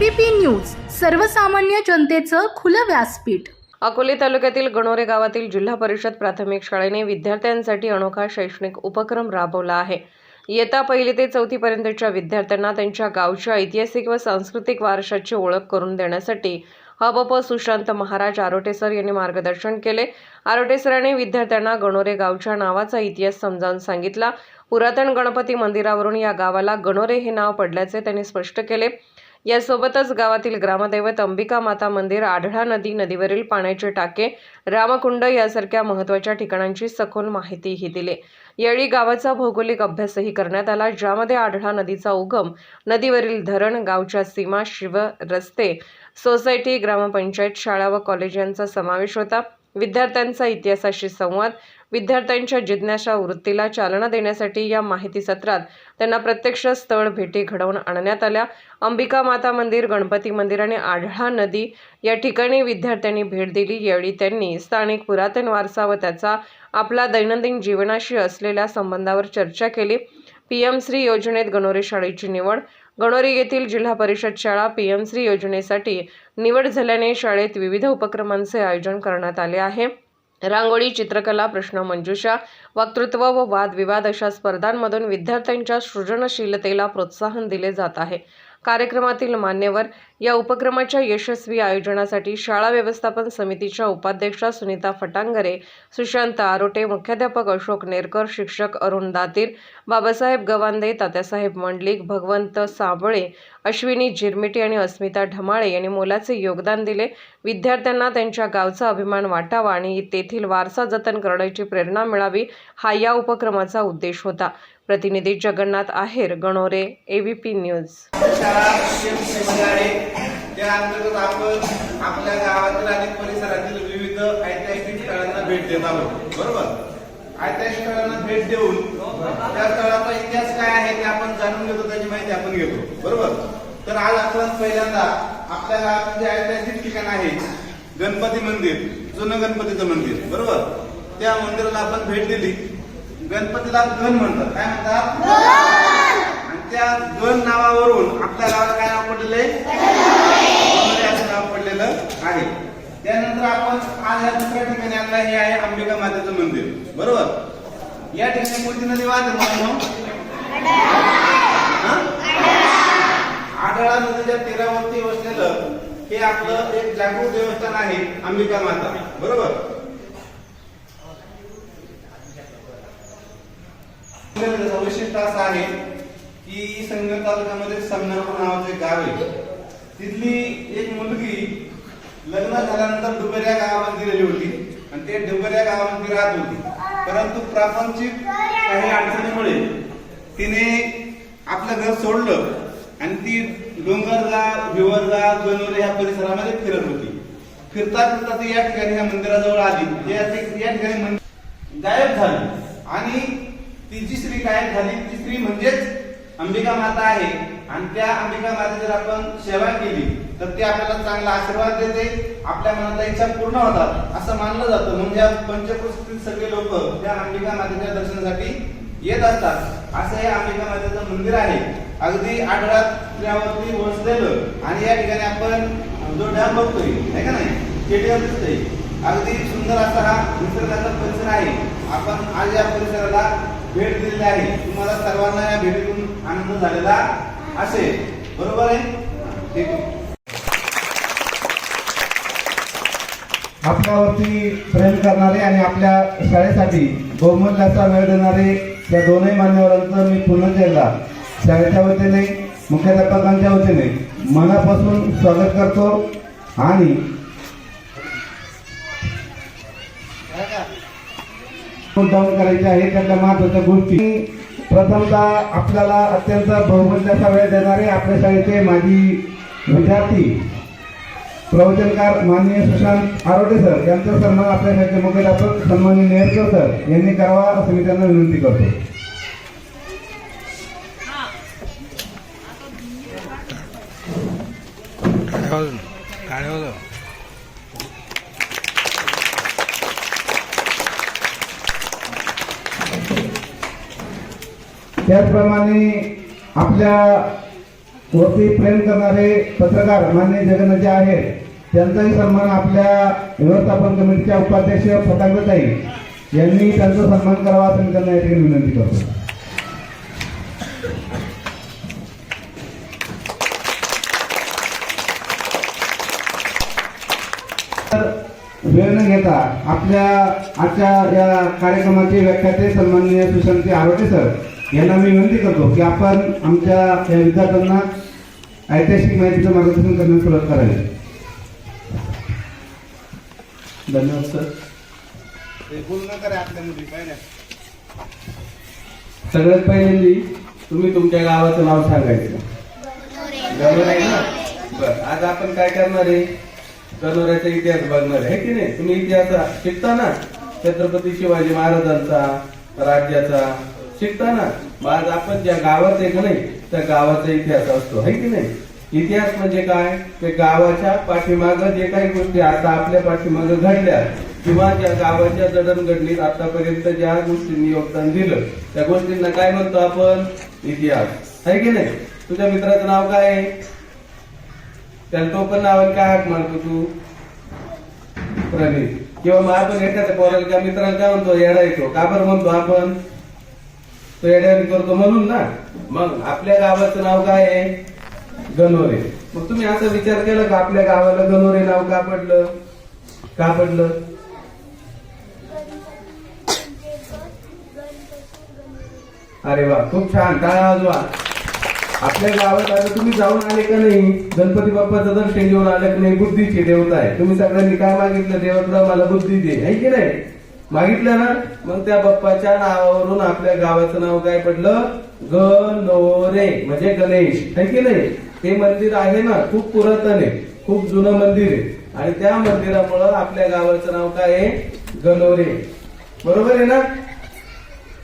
ABP news सर्वसामान्य जनतेचं खुलं व्यासपीठ. अकोले तालुक्यातील गणोरे गावातील जिल्हा परिषद प्राथमिक शाळेने विद्यार्थ्यांसाठी अनोखा शैक्षणिक उपक्रम राबवला आहे. इयत्ता पहिली ते चौथीपर्यंतच्या विद्यार्थ्यांना त्यांच्या गावच्या ऐतिहासिक व सांस्कृतिक वारशाची ओळख करून देण्यासाठी हबप सुशांत महाराज आरोटे सर यांनी मार्गदर्शन केले. आरोटे सरांनी विद्यार्थ्यांना गणोरे गावच्या नावाचा इतिहास समजावून सांगितला. पुरातन गणपती मंदिरावरून या गावाला गणोरे हे नाव पडल्याचे त्यांनी स्पष्ट केले. यासोबतच गावातील ग्रामदैवत अंबिका माता मंदिर आढळा नदी नदीवरील पाण्याचे टाके रामकुंड यासारख्या महत्त्वाच्या ठिकाणांची सखोल माहितीही दिली. यावेळी गावाचा भौगोलिक अभ्यासही करण्यात आला. ज्यामध्ये आढळा नदीचा उगम नदीवरील धरण गावच्या सीमा शिव रस्ते सोसायटी ग्रामपंचायत शाळा व कॉलेज यांचा समावेश होता. विद्यार्थ्यांचा इतिहासाशी संवाद विद्यार्थ्यांच्या जिज्ञासा वृत्तीला चालना देण्यासाठी या माहिती सत्रात त्यांना प्रत्यक्ष स्थळ भेटी घडवून आणण्यात आल्या. अंबिका माता मंदिर गणपती मंदिर आणि आढळा नदी या ठिकाणी विद्यार्थ्यांनी भेट दिली. यावेळी त्यांनी स्थानिक पुरातन वारसा व त्याचा आपला दैनंदिन जीवनाशी असलेल्या संबंधावर चर्चा केली. पी एम श्री योजनेत गणोरे शाळेची निवड गणोरी येथील जिल्हा परिषद शाळा पी एम श्री योजनेसाठी निवड झाल्याने शाळेत विविध उपक्रमांचे आयोजन करण्यात आले आहे. रांगोळी चित्रकला प्रश्नमंजुषा वक्तृत्व व वादविवाद अशा स्पर्धांमधून विद्यार्थ्यांच्या सृजनशीलतेला प्रोत्साहन दिले जात आहे. कार्यक्रमातील मान्यवर या उपक्रमाच्या यशस्वी आयोजनासाठी शाळा व्यवस्थापन समितीच्या उपाध्यक्षा सुनीता फटांगरे सुशांत आरोटे मुख्याध्यापक अशोक नेरकर शिक्षक अरुण दातीर बाबासाहेब गवांदे तात्यासाहेब मंडलिक भगवंत साबळे अश्विनी झिरमिटी आणि अस्मिता ढमाळे यांनी मोलाचे योगदान दिले. विद्यार्थ्यांना त्यांच्या गावचा अभिमान वाटावा आणि तेथील वारसा जतन करण्याची प्रेरणा मिळावी हा या उपक्रमाचा उद्देश होता. प्रतिनिधी जगन्नाथ आहेर गणोरे एव्हीपी न्यूज. शाळा त्या अंतर्गत आपण आपल्या गावातील आणि परिसरातील विविध ऐतिहासिक स्थळांना भेट देत आहोत बरोबर? ऐतिहासिक स्थळांना भेट देऊन त्या स्थळाचा इतिहास काय आहे ते आपण जाणून घेतो त्याची माहिती आपण घेतो. बरोबर? तर आज आपण पहिल्यांदा आपल्या गावातील जे ऐतिहासिक ठिकाण आहे गणपती मंदिर जुनं गणपतीचं मंदिर. बरोबर? त्या मंदिराला आपण भेट दिली. गणपतीला गण म्हणतात. काय म्हणतात आणि त्या गण नावावरून आपल्या गावाला काय नाव पडलेलं असं नाव पडलेलं आहे. त्यानंतर आपण आज या दुसऱ्या ठिकाणी आणलं हे आहे अंबिका मातेचं मंदिर. बरोबर? या ठिकाणी कोणती नदी वाहते आढळा नदीच्या तीरावरती वसलेलं हे आपलं एक जागृत देवस्थान आहे अंबिका माता. बरोबर? वैशिष्ट्य असं आहे की संगम तालुक्यामध्ये समनापूर नावाचं गाव आहे. तिथली एक मुलगी लग्न झाल्यानंतर डुबेऱ्या गावामध्ये गेलेली होती आणि ते डुबेऱ्या गावामध्ये राहत होती. परंतु प्रापंचिक काही अडचणीमुळे तिने आपलं घर सोडलं आणि ती डोंगरला भिवरगा गणोरे या परिसरामध्ये फिरत होती. फिरता फिरता ती या ठिकाणी या मंदिराजवळ आली. या ठिकाणी गायब झाली. आणि ती जी स्त्री काय झाली. ती स्त्री म्हणजेच अंबिका माता आहे. आणि त्या अंबिका माते जर आपण सेवा केली तर ते आपल्याला चांगला आशीर्वाद देते आपल्या मनातल्या इच्छा पूर्ण होतात. असं मानलं जातं. म्हणजे पंचकृष्टीतील सगळे लोक त्या अंबिका मातेच्या दर्शनासाठी येत असतात. असं हे अंबिका मातेचं मंदिर आहे. अगदी आढळावरती वसलेलं. आणि या ठिकाणी आपण जो डॅम बघतोय आहे का नाही? स्टेडियम दिसतोय. अगदी सुंदर असा हा निसर्गाचा परिसर आहे. आपण आज या परिसराला भेट दिलेली आहे. तुम्हाला सर्वांना या भेटीतून आनंद झालेला असेल. बरोबर आहे? आपल्यावरती प्रेम करणारे आणि आपल्या शाळेसाठी बहुमूल्याचा वेळ देणारे या दोनही मान्यवरांचं मी पुन्हा एकदा शाळेच्या वतीने मुख्याध्यापकांच्या वतीने मनापासून स्वागत करतो. आणि डाऊन करायचे आहे त्यातल्या महत्त्वाच्या गोष्टी. प्रथमतः आपल्याला अत्यंत बहुमूल्याचा वेळ देणारे आपल्या शाळेचे माजी विद्यार्थी प्रवचनकार माननीय सुशांत आरोटे सर यांचा सन्मान आपल्या शाळेचे मुख्याध्यापक सन्माननीय नेरकर सर यांनी करावा असं मी त्यांना विनंती करतो काय होतं त्याचप्रमाणे आपल्या वरती प्रेम करणारे पत्रकार मान्य जगन्नाथ आहेत त्यांचाही सन्मान आपल्या व्यवस्थापन कमिटीच्या उपाध्यक्ष फटांगताई यांनी त्यांचा सन्मान करावा असं मी त्यांना या ठिकाणी विनंती करतो. तर वेळ न घेता आपल्या आजच्या या कार्यक्रमाचे व्याख्याते सन्माननीय सुशांती आरोटे सर यांना मी विनंती करतो की आपण आमच्या या विद्यार्थ्यांना ऐतिहासिक माहितीचं मार्गदर्शन करण्यास सुरुवात करावी. धन्यवाद सर. सगळ्यात पहिल्यांदी तुम्ही तुमच्या गावाचं नाव सांगायचं. ना बर आज आपण काय करणार आहे? गणोऱ्याचा इतिहास बघणार आहे की नाही? तुम्ही इतिहास शिकता ना? छत्रपती शिवाजी महाराजांचा राज्याचा शिकताना. आज आपण ज्या गावात आहे का नाही त्या गावाचा इतिहास असतो. है की नाही? इतिहास म्हणजे काय? ते गावाच्या पाठीमाग जे काही गोष्टी आता आपल्या पाठीमाग घडल्या किंवा ज्या गावाच्या जडणघडणीत आतापर्यंत ज्या गोष्टींनी योगदान दिलं त्या गोष्टींना काय म्हणतो आपण? इतिहास. आहे की नाही? तुझ्या मित्राचं नाव काय आहे? त्याला तो पण नावाने काय हाक मारतो तू. प्रणित किंवा मग आपण एखाद्या पोराला. त्या मित्राला काय म्हणतो? येडा येतो. का बरं म्हणतो आपण? तो करतो म्हणून ना. मग आपल्या गावाचं नाव काय आहे? गणोरे. मग तुम्ही असा विचार केला का आपल्या गावाला गणोरे नाव का पडलं? का पडलं? अरे वा खूप छान. काय आजवा आपल्या गावात आता तुम्ही जाऊन आले का नाही? गणपती बाप्पाचं दर्शन घेऊन आले का नाही? बुद्धीची देवता आहे. तुम्ही सगळ्यांनी काय मागितलं? देवता मला बुद्धी दे. आहे की नाही? मागितलं ना मग त्या बाप्पाच्या नावावरून आपल्या गावाचं नाव काय पडलं? गणोरे म्हणजे गणेश. है की नाही? ते मंदिर आहे ना खूप पुरातन आहे खूप जुनं मंदिर आहे. आणि त्या मंदिरामुळं आपल्या गावाचं नाव काय आहे? गणोरे. बरोबर आहे ना?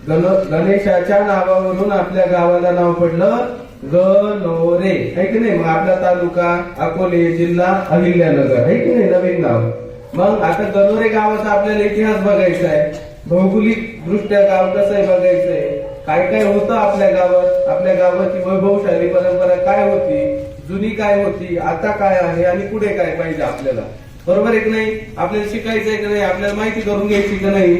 गण गणेशाच्या नावावरून आपल्या गावाला नाव पडलं गणोरे. है की नाही? मग आपला तालुका अकोले जिल्हा अहिल्यानगर. है की नाही? नवीन नाव. मग आता गणोरे गावाचा आपल्याला इतिहास बघायचा आहे भौगोलिक दृष्ट्या गाव कसं आहे बघायचंय? काय काय होतं आपल्या गावात? आपल्या गावाची वैभवशाली परंपरा काय होती? जुनी काय होती? आता काय आहे आणि पुढे काय पाहिजे आपल्याला? बरोबर एक नाही? आपल्याला शिकायचं आहे की नाही? आपल्याला माहिती करून घ्यायची का नाही?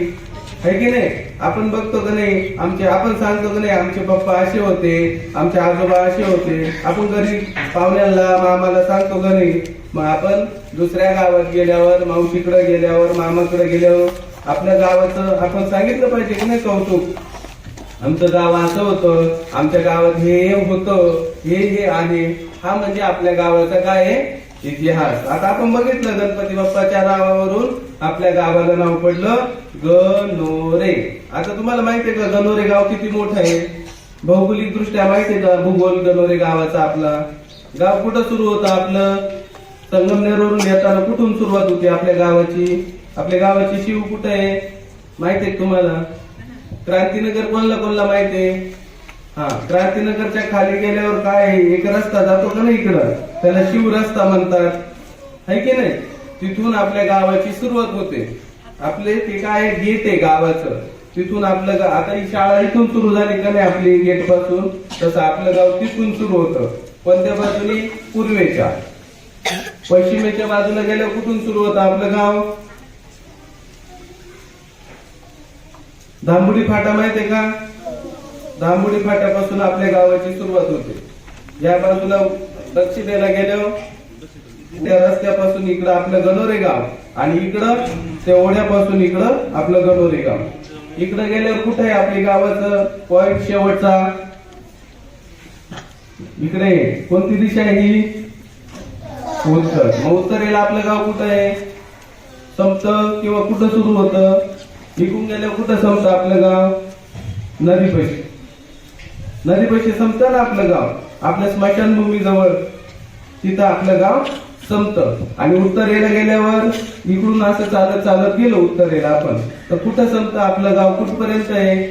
आहे की नाही? आपण बघतो का नाही? आमचे आपण सांगतो का नाही? आमचे पप्पा असे होते आमचे आजोबा असे होते. आपण घरी पाहुण्याला मामाला सांगतो का नाही? मग आपण दुसऱ्या गावात गेल्यावर मावशीकडे गेल्यावर मामाकडे गेल्यावर आपल्या गावाचं आपण सांगितलं पाहिजे की नाही कौतुक? आमचं गाव असं होतं आमच्या गावात हे हे होतं हे हे आहे हा म्हणजे आपल्या गावाचा काय आहे? इतिहास. आता आपण बघितलं गणपती बाप्पाच्या नावावरून आपल्या गावाला नाव पडलं गणोरे. आता तुम्हाला माहिती आहे का गणोरे गाव किती मोठं आहे? भौगोलिक दृष्ट्या माहिती आहे का भूगोल गणोरे गावाचा आपला? गाव कुठं सुरू होतं आपलं? संगमनेरवरून येताना कुठून सुरुवात होते आपल्या गावाची? आपल्या गावाची शिव कुठं आहे? माहिती आहे तुम्हाला? क्रांतीनगर कोणला कोणला माहिती आहे? हा क्रांतीनगरच्या खाली गेल्यावर काय आहे? एक रस्ता जातो का नाही इकडं? त्याला शिव रस्ता म्हणतात. है की नाही? तिथून आपल्या गावाची सुरुवात होते. आपले ते काय गेट आहे गावाचं. तिथून आपलं आता ही शाळा इथून सुरू झाली का नाही आपली गेटपासून? तसं आपलं गाव तिथून सुरू होतं. कोणत्या बाजूनी? पूर्वेच्या. पश्चिमेच्या बाजूला गेल्यावर कुठून सुरू होतं आपलं गाव? दांबुडी फाटा माहितीये का? दांबुडी फाट्यापासून आपल्या गावाची सुरुवात होते. या बाजूला दक्षिणेला गेलो त्या रस्त्यापासून इकडं आपलं गणोरे गाव आणि इकडं त्या ओढ्यापासून इकडं आपलं गणोरे गाव. इकडं गेल्यावर कुठे आहे आपली गावाचं पॉइंट शेवटचा? इकडे कोणती दिशा आहे ही? उत्तर मग उत्तरेला आपलं गाव कुठं आहे? संपत किंवा कुठं सुरू होतं? निघून गेल्यावर कुठं संपतं आपलं गाव? नदीपाशी नदीपाशी संपतं ना आपलं गाव? आपल्या स्मशानभूमी जवळ तिथं आपलं गाव संपतं. आणि उत्तरेला गेल्यावर इकडून असं चालत चालत गेलो उत्तरेला आपण. तर कुठं संपतं आपलं गाव? कुठपर्यंत आहे?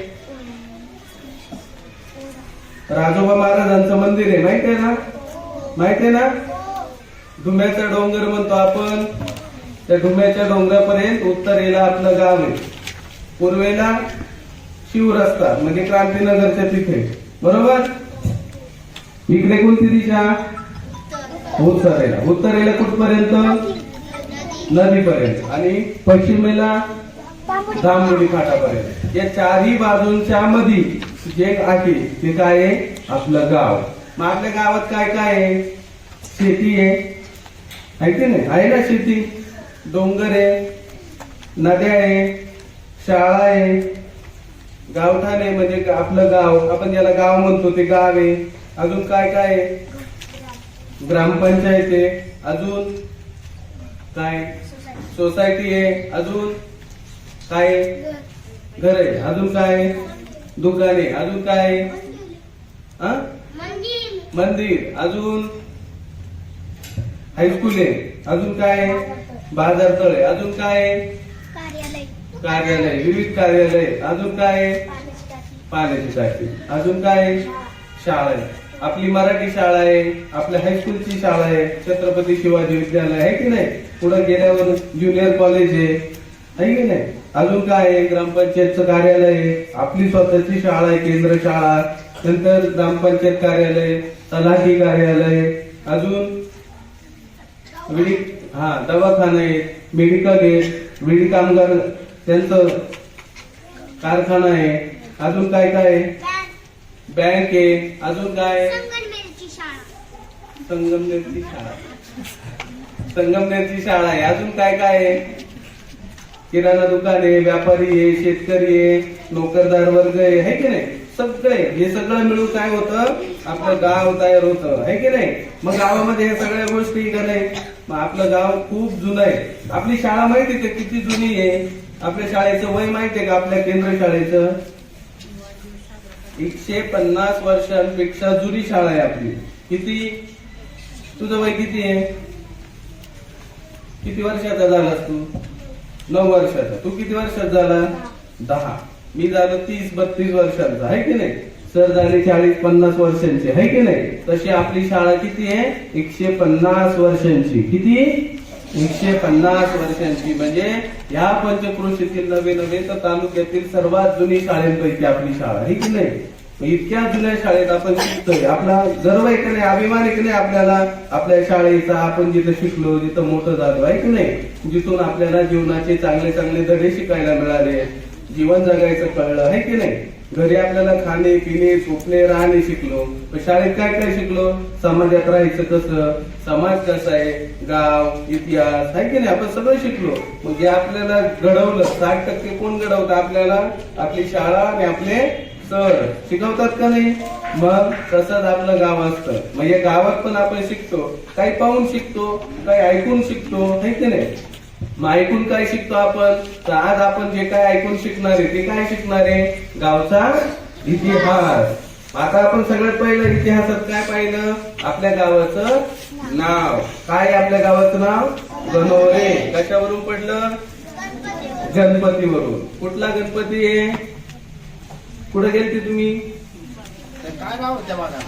राजोबा महाराजांचं मंदिर आहे. माहिती आहे ना? माहिती आहे ना? डुंब्याचा डोंगर म्हणतो आपण त्या धुम्याच्या डोंगरापर्यंत उत्तरेला आपलं गाव आहे. पूर्वेला शिव रस्ता म्हणजे क्रांतीनगरच्या तिथे. बरोबर? इकडे कोणती दिशा? उत्तरेला उत्तरेला कुठपर्यंत? नदीपर्यंत. आणि पश्चिमेला दामोडी काठापर्यंत या चारही बाजूंच्या मधी जे आहे ते काय आहे? आपलं गाव. मग आपल्या गावात काय काय आहे? शेती आहे. आहे की नाही? आहे ना शेती डोंगर आहे नद्या आहे शाळा आहे गावठाण आहे म्हणजे आपलं गाव आपण ज्याला गाव म्हणतो ते गाव आहे. अजून काय काय आहे? ग्रामपंचायत आहे. अजून काय? सोसायटी आहे. अजून काय घर आहे. अजून काय आहे? दुकान आहे. अजून काय आहे? हा? मंदिर. अजून हायस्कूल आहे. अजून काय? आहे? बाजार तळ आहे. अजून काय? आहे? कार्यालय. विविध कार्यालय अजून काय? आहे? पाण्याची टाकी. अजून काय? आहे? शाळा आहे. आपली मराठी शाळा आहे. आपल्या हायस्कूलची शाळा आहे. छत्रपती शिवाजी विद्यालय आहे की नाही? पुढे गेल्यावर ज्युनियर कॉलेज आहे. आहे की नाही? अजून काय? आहे ग्रामपंचायतचं कार्यालय आहे. आपली स्वतःची शाळा आहे. केंद्र शाळा. नंतर ग्रामपंचायत कार्यालय. तलाठी कार्यालय. अजून? विडी हा दवाखाना आहे मेडिकल आहे विडी कामगार त्यांचं कारखाना आहे. अजून काय काय आहे? बँक आहे. अजून काय संगमनेरची शाळा. संगमनेरची शाळा. आहे. अजून काय काय आहे? किराणा दुकान आहे व्यापारी आहे शेतकरी आहे नोकरदार वर्ग आहे. है की नाही? सगळे हे सगळं मिळून काय होतं? आपलं गाव तयार होतं. है की नाही? मग गावामध्ये हे सगळ्या गोष्टी का नाही? आपलं गाव खूप जुनं आहे. आपली शाळा माहिती आहे का? किती जुनी आहे? आपल्या शाळेचं वय माहिती आहे का? आपल्या केंद्र शाळेचं? एकशे पन्नास वर्षांपेक्षा जुनी शाळा आहे आपली. किती? तुझं वय किती आहे? किती वर्षाचा झालास तू? नऊ वर्षाचा. तू किती वर्षात झाला? दहा. मी झालो तीस बत्तीस वर्षांचा. आहे की नाही? सर झाले चाळीस पन्नास वर्षांचे आहे की नाही? तशी आपली शाळा किती आहे? एकशे पन्नास वर्षांची. किती? एकशे पन्नास वर्षांची. म्हणजे या पंचक्रोशीतील नवे नवे तर तालुक्यातील सर्वात जुनी शाळेंपैकी आपली शाळा आहे की नाही? इतक्या जुन्या शाळेत आपण शिकतोय. आपला गर्व आहे की नाही? अभिमान आहे की नाही आपल्याला? आपल्या शाळेचा आपण जिथं शिकलो जिथं मोठं झालो आहे की नाही? जिथून आपल्याला जीवनाचे चांगले चांगले धडे शिकायला मिळाले. जीवन जगायचं कळलं आहे की नाही? घरी आपल्याला खाणे पिणे झोपणे राहणे शिकलो. पण शाळेत काय काय शिकलो? समाजात राहायचं कसं? समाज कसा आहे? गाव इतिहास आहे की नाही? आपण सगळं शिकलो. मग जे आपल्याला घडवलं. साठ टक्के कोण घडवतं? आपल्याला आपली शाळा आणि आपले सर. शिकवतात का नाही? मग तसंच आपलं गाव असतं. मग या गावात पण आपण शिकतो. काही पाहून शिकतो काही ऐकून शिकतो. आहे की नाही? मग ऐकून काय शिकतो आपण? तर आज आपण जे काय ऐकून शिकणार आहे ते काय शिकणार आहे? गावचा इतिहास. आता आपण सगळ्यात पहिलं इतिहासात काय पाहिलं? आपल्या गावाचं नाव. काय आपल्या गावाचं नाव? गणोरे. कशावरून पडलं? गणपतीवरून. कुठला गणपती आहे? कुठे गेलते तुम्ही? काय भाव होत्या बघा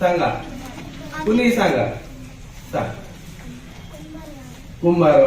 सांगा. कुणी सांगा. सांग. कुंभार